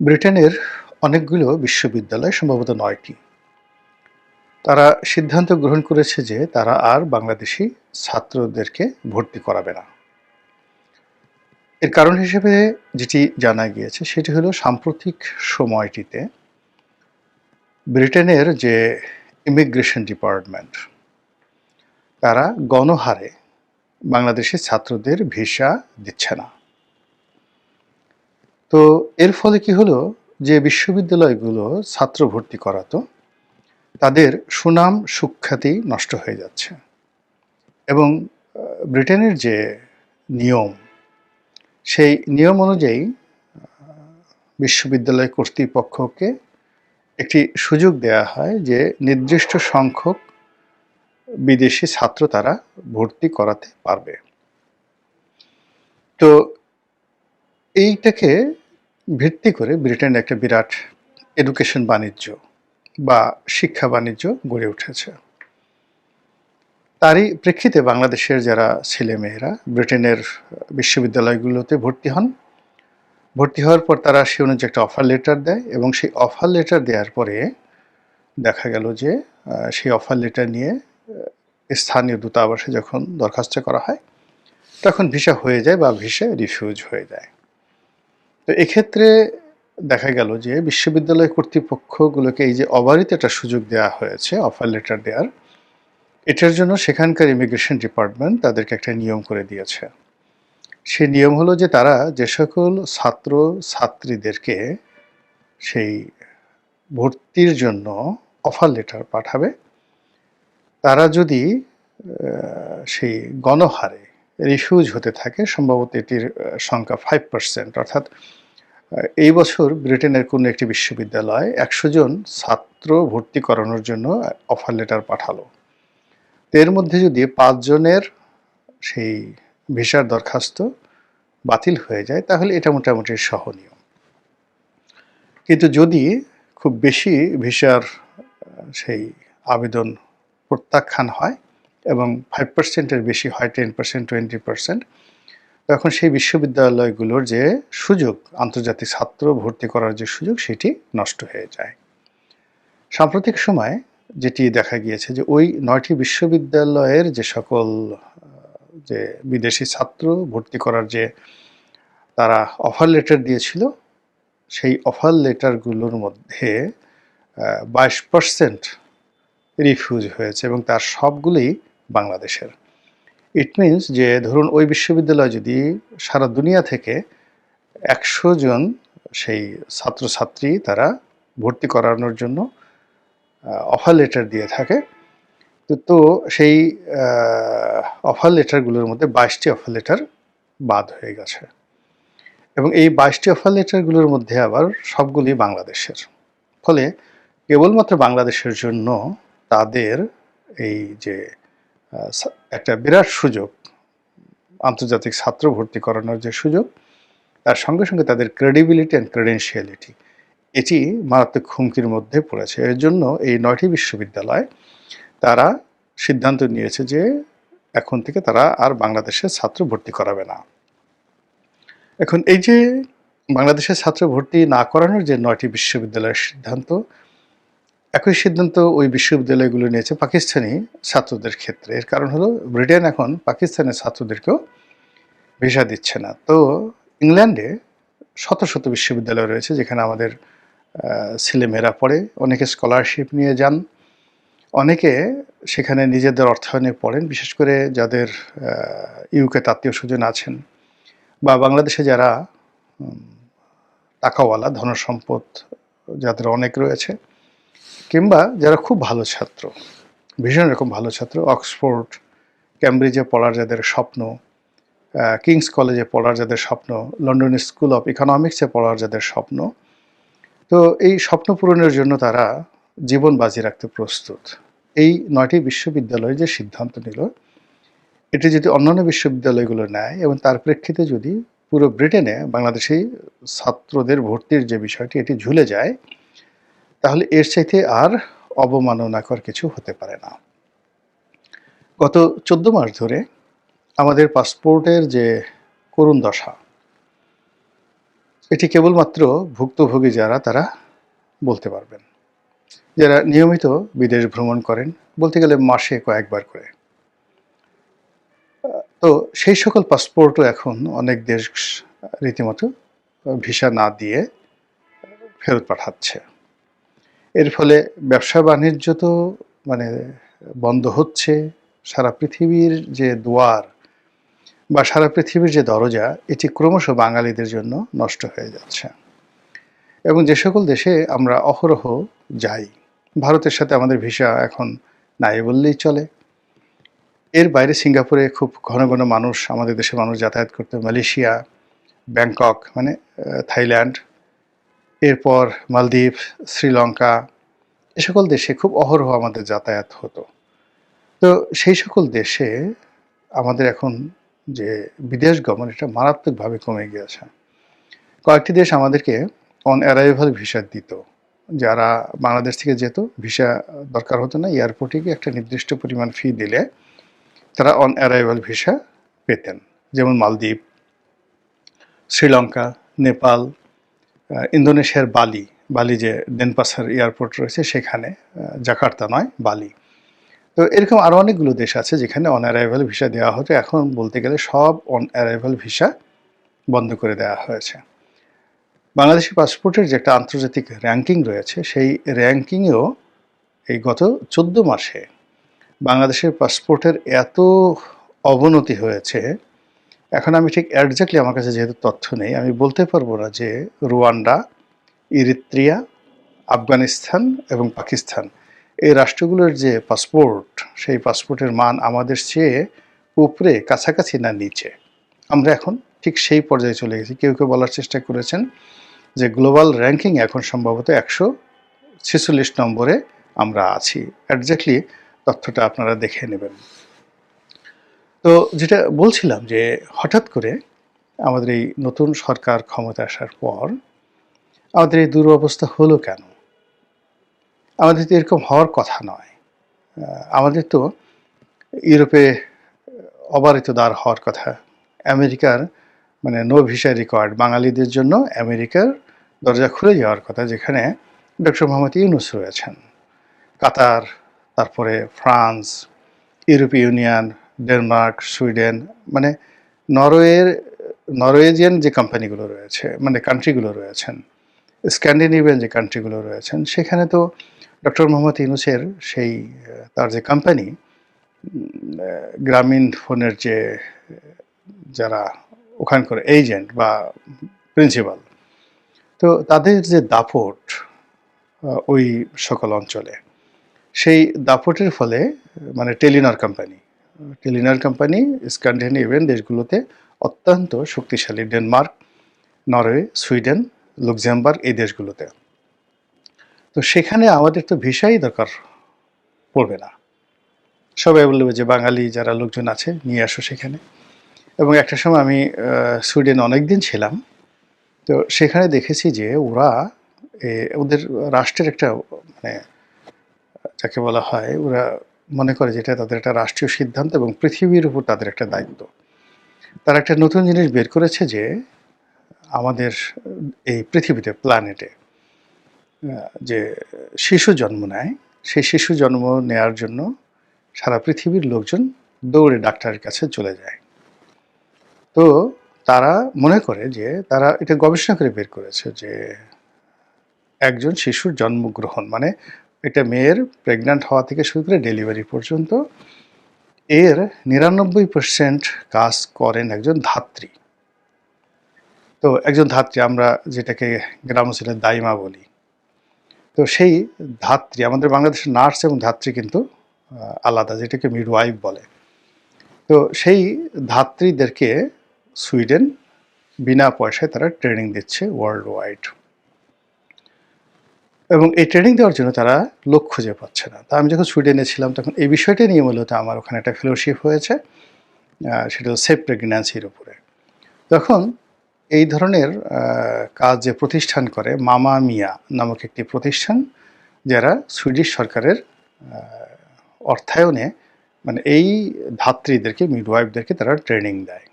ব্রিটেনের অনেকগুলো বিশ্ববিদ্যালয় সম্ভবত নয়টি। তারা সিদ্ধান্ত গ্রহণ করেছে যে তারা আর বাংলাদেশি ছাত্রদেরকে ভর্তি করাবে না। এর কারণ হিসেবে যেটি জানা গিয়েছে সেটি হলো সাম্প্রতিক সময়টিতে ব্রিটেনের যে ইমিগ্রেশন ডিপার্টমেন্ট, তারা গণহারে বাংলাদেশি ছাত্রদের ভিসা দিচ্ছে না। তো এর ফলে কি হলো? যে বিশ্ববিদ্যালয়গুলো ছাত্র ভর্তি করাতো, তাদের সুনাম সুখ্যাতি নষ্ট হয়ে যাচ্ছে। এবং ব্রিটেনের যে নিয়ম, সেই নিয়ম অনুযায়ী বিশ্ববিদ্যালয় কর্তৃপক্ষকে একটি সুযোগ দেয়া হয় যে নির্দিষ্ট সংখ্যক বিদেশি ছাত্র তারা ভর্তি করাতে পারবে। তো এইটাকে ভিত্তি করে ব্রিটেন একটা বিরাট এডুকেশন বাণিজ্য বা শিক্ষা বাণিজ্য গড়ে উঠেছে। তারই প্রেক্ষিতে বাংলাদেশের যারা ছেলেমেয়েরা ব্রিটেনের বিশ্ববিদ্যালয়গুলোতে ভর্তি হন, ভর্তি হওয়ার পর তারা সে অনুযায়ী একটা অফার লেটার দেয় এবং সেই অফার লেটার দেওয়ার পরে দেখা গেল যে সেই অফার লেটার নিয়ে স্থানীয় দূতাবাসে যখন দরখাস্ত করা হয়, তখন ভিসা হয়ে যায় বা ভিসা রিফিউজ হয়ে যায়। তো এক্ষেত্রে দেখা গেল যে বিশ্ববিদ্যালয় কর্তৃপক্ষগুলোকে এই যে অবারিত একটা সুযোগ দেওয়া হয়েছে অফার লেটার দেওয়ার এটার জন্য সেখানকার ইমিগ্রেশন ডিপার্টমেন্ট তাদেরকে একটা নিয়ম করে দিয়েছে। সেই নিয়ম হলো যে তারা যে সকল ছাত্র ছাত্রীদেরকে সেই ভর্তির জন্য অফার লেটার পাঠাবে। তারা যদি সেই গণহারে রিফিউজ হতে থাকে, সম্ভবত এটির সংখ্যা ফাইভ পার্সেন্ট অর্থাৎ এই বছর ব্রিটেনের কোনো একটি বিশ্ববিদ্যালয় একশো জন ছাত্র ভর্তি করানোর জন্য অফার লেটার পাঠালো। এর মধ্যে যদি পাঁচজনের সেই ভিসার দরখাস্ত বাতিল হয়ে যায়, তাহলে এটা মোটামুটি সহনীয়। কিন্তু যদি খুব বেশি ভিসার সেই আবেদন প্রত্যাখ্যান হয় এবং ফাইভ পার্সেন্টের বেশি হয় টেন পার্সেন্ট টোয়েন্টি পার্সেন্ট তখন সেই বিশ্ববিদ্যালয়গুলোর যে সুযোগ, আন্তর্জাতিক ছাত্র ভর্তি করার যে সুযোগ, সেটি নষ্ট হয়ে যায়। সাম্প্রতিক সময় যেটি দেখা গিয়েছে যে ওই নয়টি বিশ্ববিদ্যালয়ের যে সকল যে বিদেশি ছাত্র ভর্তি করার যে তারা অফার লেটার দিয়েছিল, সেই অফার লেটারগুলোর মধ্যে বাইশ পার্সেন্ট রিফিউজ হয়েছে এবং তার সবগুলোই বাংলাদেশের। ইট মিনস যে ধরুন ওই বিশ্ববিদ্যালয় যদি সারা দুনিয়া থেকে একশো জন সেই ছাত্রছাত্রী তারা ভর্তি করানোর জন্য অফার লেটার দিয়ে থাকে, তো সেই অফার লেটারগুলোর মধ্যে বাইশটি অফার লেটার বাদ হয়ে গেছে। এবং এই বাইশটি অফার লেটারগুলোর মধ্যে আবার সবগুলি বাংলাদেশের। ফলে কেবলমাত্র বাংলাদেশের জন্য তাদের এই যে একটা বিরাট সুযোগ, আন্তর্জাতিক ছাত্র ভর্তি করানোর যে সুযোগ, তার সঙ্গে সঙ্গে তাদের ক্রেডিবিলিটি অ্যান্ড ক্রেডেন্সিয়ালিটি এটি মারাত্মক হুমকির মধ্যে পড়েছে। এর জন্য এই নয়টি বিশ্ববিদ্যালয় তারা সিদ্ধান্ত নিয়েছে যে এখন থেকে তারা আর বাংলাদেশের ছাত্র ভর্তি করাবে না। এখন এই যে বাংলাদেশের ছাত্র ভর্তি না করানোর যে নয়টি বিশ্ববিদ্যালয়ের সিদ্ধান্ত একই সিদ্ধান্ত ওই বিশ্ববিদ্যালয়গুলো নিয়েছে পাকিস্তানি ছাত্রদের ক্ষেত্রে। এর কারণ হলো, ব্রিটেন এখন পাকিস্তানের ছাত্রদেরকেও ভিসা দিচ্ছে না। তো ইংল্যান্ডে শত শত বিশ্ববিদ্যালয় রয়েছে যেখানে আমাদের ছেলেমেয়েরা পড়ে, অনেকে স্কলারশিপ নিয়ে যান, অনেকে সেখানে নিজেদের অর্থায়নে পড়েন, বিশেষ করে যাদের ইউকে আত্মীয় স্বজন আছেন বা বাংলাদেশে যারা টাকাওয়ালা, ধনসম্পদ যাদের অনেক রয়েছে কিংবা যারা খুব ভালো ছাত্র, ভীষণ রকম ভালো ছাত্র, অক্সফোর্ড, ক্যামব্রিজে পড়ার যাদের স্বপ্ন কিংস কলেজে পড়ার যাদের স্বপ্ন, লন্ডন স্কুল অফ ইকোনমিক্সে পড়ার যাদের স্বপ্ন, তো এই স্বপ্ন পূরণের জন্য তারা জীবন বাজি রাখতে প্রস্তুত। এই নয়টি বিশ্ববিদ্যালয় যে সিদ্ধান্ত নিল, এটি যদি অন্যান্য বিশ্ববিদ্যালয়গুলো নেয় এবং তার প্রেক্ষিতে যদি পুরো ব্রিটেনে বাংলাদেশি ছাত্রদের ভর্তির যে বিষয়টি, এটি ঝুলে যায় তাহলে এর চাইতে আর অবমাননাকর কিছু হতে পারে না। গত চোদ্দ মাস ধরে আমাদের পাসপোর্টের যে করুণ দশা, এটি কেবলমাত্র ভুক্তভোগী যারা, তারা বলতে পারবেন। যারা নিয়মিত বিদেশ ভ্রমণ করেন, বলতে গেলে মাসে কয়েকবার করে। তো সেই সকল পাসপোর্টও এখন অনেক দেশ রীতিমতো ভিসা না দিয়ে ফেরত পাঠাচ্ছে। এর ফলে ব্যবসা বাণিজ্য তো মানে বন্ধ হচ্ছে। সারা পৃথিবীর যে দুয়ার বা সারা পৃথিবীর যে দরজা, এটি ক্রমশ বাঙালিদের জন্য নষ্ট হয়ে যাচ্ছে। এবং যে সকল দেশে আমরা অহরহ যাই, ভারতের সাথে আমাদের ভিসা এখন নাই বললেই চলে। এর বাইরে সিঙ্গাপুরে খুব ঘন ঘন মানুষ, আমাদের দেশের মানুষ যাতায়াত করতো, মালয়েশিয়া, ব্যাংকক মানে থাইল্যান্ড এরপর মালদ্বীপ, শ্রীলঙ্কা, এ সকল দেশে খুব অহরহ আমাদের যাতায়াত হতো। তো সেই সকল দেশে আমাদের এখন যে বিদেশ গমন, এটা মারাত্মকভাবে কমে গিয়েছে। কয়েকটি দেশ আমাদেরকে অন অ্যারাইভাল ভিসা দিত। যারা বাংলাদেশ থেকে যেত ভিসা দরকার হতো না এয়ারপোর্টে গিয়ে একটা নির্দিষ্ট পরিমাণ ফি দিলে তারা অন অ্যারাইভাল ভিসা পেতেন। যেমন মালদ্বীপ, শ্রীলঙ্কা, নেপাল ইন্দোনেশিয়ার বালি বালি যে দেনপাসার এয়ারপোর্ট রয়েছে সেখানে জাকার্তা নয়, বালি। তো এরকম আরও অনেকগুলো দেশ আছে যেখানে অন অ্যারাইভাল ভিসা দেওয়া হতো। এখন বলতে গেলে সব অন অ্যারাইভাল ভিসা বন্ধ করে দেওয়া হয়েছে। বাংলাদেশি পাসপোর্টের যে একটা আন্তর্জাতিক র্যাঙ্কিং রয়েছে, সেই র্যাঙ্কিংয়েও এই গত চোদ্দ মাসে বাংলাদেশের পাসপোর্টের এত অবনতি হয়েছে এখন আমি ঠিক অ্যাডজাক্টলি আমার কাছে যেহেতু তথ্য নেই, আমি বলতে পারব না যে রুয়ান্ডা, ইরিত্রিয়া, আফগানিস্তান এবং পাকিস্তান, এই রাষ্ট্রগুলোর যে পাসপোর্ট, সেই পাসপোর্টের মান আমাদের চেয়ে উপরে, কাছাকাছি না নিচে। আমরা এখন ঠিক সেই পর্যায়ে চলে গেছি। কেউ কেউ বলার চেষ্টা করেছেন যে গ্লোবাল র্যাঙ্কিং এখন সম্ভবত একশো ছেচল্লিশ নম্বরে আমরা আছি। অ্যাডজাক্টলি তথ্যটা আপনারা দেখে নেবেন। তো যেটা বলছিলাম যে হঠাৎ করে আমাদের এই নতুন সরকার ক্ষমতা আসার পর আমাদের এই দুরবস্থা হলো কেন? আমাদের তো এরকম হওয়ার কথা নয়। আমাদের তো ইউরোপে অবারিত দ্বার হওয়ার কথা। আমেরিকার মানে নো ভিসা রেকর্ড বাঙালিদের জন্য আমেরিকার দরজা খুলে যাওয়ার কথা যেখানে ডক্টর মোহাম্মদ ইউনুস রয়েছেন। কাতার, তারপরে ফ্রান্স, ইউরোপীয় ইউনিয়ন ডেনমার্ক, সুইডেন মানে নরওয়ের, নরওয়েজিয়ান যে কোম্পানিগুলো রয়েছে মানে কান্ট্রিগুলো রয়েছেন, স্ক্যান্ডিনেভিয়ান যে কান্ট্রিগুলো রয়েছেন, সেখানে তো ডক্টর মোহাম্মদ ইউনুসের সেই তার যে কোম্পানি গ্রামীণ ফোনের যে, যারা ওখানকার এজেন্ট বা প্রিন্সিপাল তো তাদের যে দাপট ওই সকল অঞ্চলে, সেই দাপটের ফলে মানে Telenor company Telenor company, Scandinavian দেশগুলোতে অত্যন্ত শক্তিশালী ডেনমার্ক, নরওয়ে, সুইডেন, লুক্সেমবার্গ এই দেশগুলোতে। তো সেখানে আমাদের তো ভিসাই দরকার পড়বে না। সবাই বলবে যে বাঙালি যারা লোকজন আছে, নিয়ে আসো সেখানে। এবং একটা সময় আমি সুইডেন অনেক দিন ছিলাম। তো সেখানে দেখেছি যে ওরা ওদের রাষ্ট্রের একটা মানে যাকে বলা হয়, ওরা মনে করে যেটা তাদের একটা রাষ্ট্রীয় সিদ্ধান্ত এবং পৃথিবীর উপর তাদের একটা দায়িত্ব। তারা একটা নতুন জিনিস বের করেছে যে, আমাদের এই পৃথিবীতে প্ল্যানেটে যে শিশু জন্ম নেয়, সেই শিশু জন্ম নেয়ার জন্য সারা পৃথিবীর লোকজন দৌড়ে ডাক্তারের কাছে চলে যায়। তো তারা মনে করে যে, তারা এটা গবেষণা করে বের করেছে যে, একজন শিশুর জন্মগ্রহণ মানে একটা মেয়ের প্রেগন্যান্ট হওয়া থেকে শুরু করে ডেলিভারি পর্যন্ত এর নিরানব্বই পার্সেন্ট কাজ করেন একজন ধাত্রী। তো একজন ধাত্রী আমরা যেটাকে গ্রাম অঞ্চলের দাইমা বলি। তো সেই ধাত্রী, আমাদের বাংলাদেশের নার্স এবং ধাত্রী কিন্তু আলাদা, যেটাকে মিডওয়াইফ বলে। তো সেই ধাত্রীদেরকে সুইডেন বিনা পয়সায় তারা ট্রেনিং দিচ্ছে ওয়ার্ল্ড ওয়াইড এবং এই ট্রেনিং দেওয়ার জন্য তারা লোক খুঁজে পাচ্ছে না। তা আমি যখন সুইডেনে ছিলাম, তখন এই বিষয়টা নিয়ে মূলত আমার ওখানে একটা ফেলোশিপ হয়েছে সেটা সেফ প্রেগন্যান্সির উপরে। তখন এই ধরনের কাজ যে প্রতিষ্ঠান করে, মামা মিয়া নামক একটি প্রতিষ্ঠান, যারা সুইডিশ সরকারের অর্থায়নে মানে এই ধাত্রীদেরকে মিডওয়াইফদেরকে তারা ট্রেনিং দেয়।